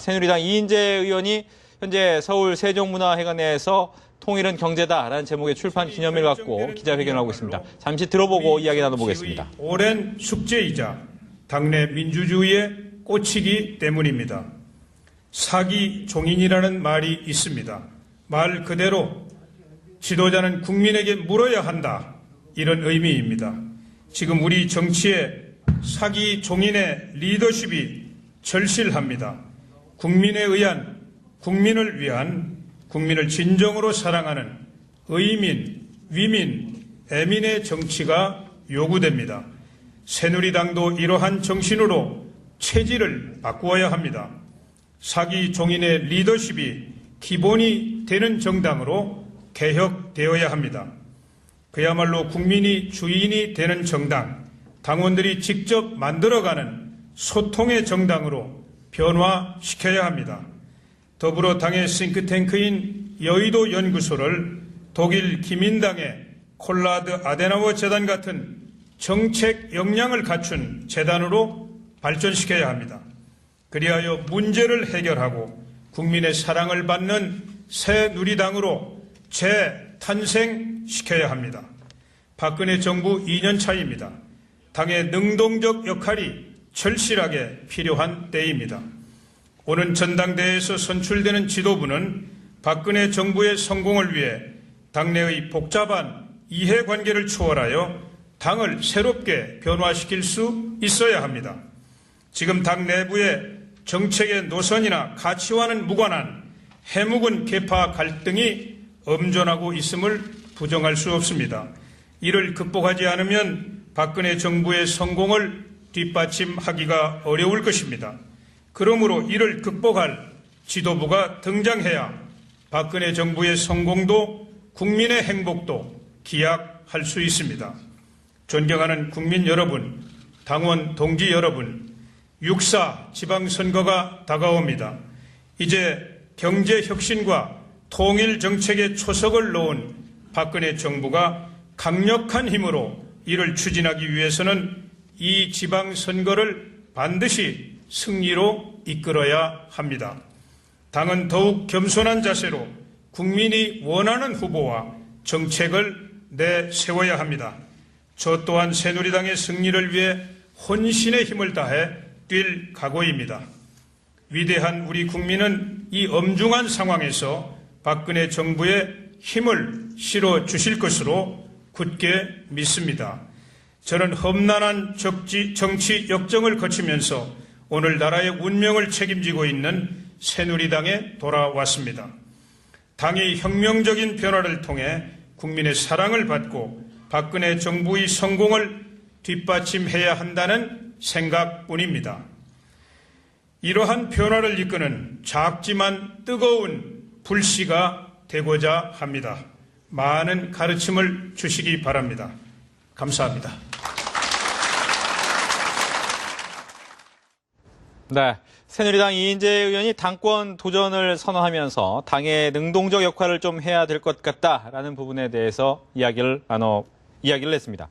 새누리당 이인재 의원이 현재 서울 세종문화회관에서 통일은 경제다라는 제목의 출판 기념일 갖고 기자회견을 하고 있습니다. 잠시 들어보고 이야기 나눠보겠습니다. 오랜 숙제이자 당내 민주주의의 꽃이기 때문입니다. 사기 종인이라는 말이 있습니다. 말 그대로 지도자는 국민에게 물어야 한다. 이런 의미입니다. 지금 우리 정치에 사기 종인의 리더십이 절실합니다. 국민에 의한, 국민을 위한, 국민을 진정으로 사랑하는 의민, 위민, 애민의 정치가 요구됩니다. 새누리당도 이러한 정신으로 체질을 바꾸어야 합니다. 사기 종인의 리더십이 기본이 되는 정당으로 개혁되어야 합니다. 그야말로 국민이 주인이 되는 정당, 당원들이 직접 만들어가는 소통의 정당으로 변화시켜야 합니다. 더불어 당의 싱크탱크인 여의도 연구소를 독일 기민당의 콜라드 아데나워 재단 같은 정책 역량을 갖춘 재단으로 발전시켜야 합니다. 그리하여 문제를 해결하고 국민의 사랑을 받는 새 누리당으로 재탄생시켜야 합니다. 박근혜 정부 2년 차입니다. 당의 능동적 역할이 절실하게 필요한 때입니다. 오는 전당대회에서 선출되는 지도부는 박근혜 정부의 성공을 위해 당내의 복잡한 이해관계를 초월하여 당을 새롭게 변화시킬 수 있어야 합니다. 지금 당 내부의 정책의 노선이나 가치와는 무관한 해묵은 계파 갈등이 엄존하고 있음을 부정할 수 없습니다. 이를 극복하지 않으면 박근혜 정부의 성공을 뒷받침하기가 어려울 것입니다. 그러므로 이를 극복할 지도부가 등장해야 박근혜 정부의 성공도 국민의 행복도 기약할 수 있습니다. 존경하는 국민 여러분, 당원 동지 여러분, 육사 지방선거가 다가옵니다. 이제 경제혁신과 통일 정책의 초석을 놓은 박근혜 정부가 강력한 힘으로 이를 추진하기 위해서는 이 지방선거를 반드시 승리로 이끌어야 합니다. 당은 더욱 겸손한 자세로 국민이 원하는 후보와 정책을 내세워야 합니다. 저 또한 새누리당의 승리를 위해 혼신의 힘을 다해 뛸 각오입니다. 위대한 우리 국민은 이 엄중한 상황에서 박근혜 정부의 힘을 실어 주실 것으로 굳게 믿습니다. 저는 험난한 적지, 정치 역정을 거치면서 오늘 나라의 운명을 책임지고 있는 새누리당에 돌아왔습니다. 당이 혁명적인 변화를 통해 국민의 사랑을 받고 박근혜 정부의 성공을 뒷받침해야 한다는 생각뿐입니다. 이러한 변화를 이끄는 작지만 뜨거운 불씨가 되고자 합니다. 많은 가르침을 주시기 바랍니다. 감사합니다. 네. 새누리당 이인재 의원이 당권 도전을 선언하면서 당의 능동적 역할을 좀 해야 될 것 같다라는 부분에 대해서 이야기를 나눠 이야기를 했습니다.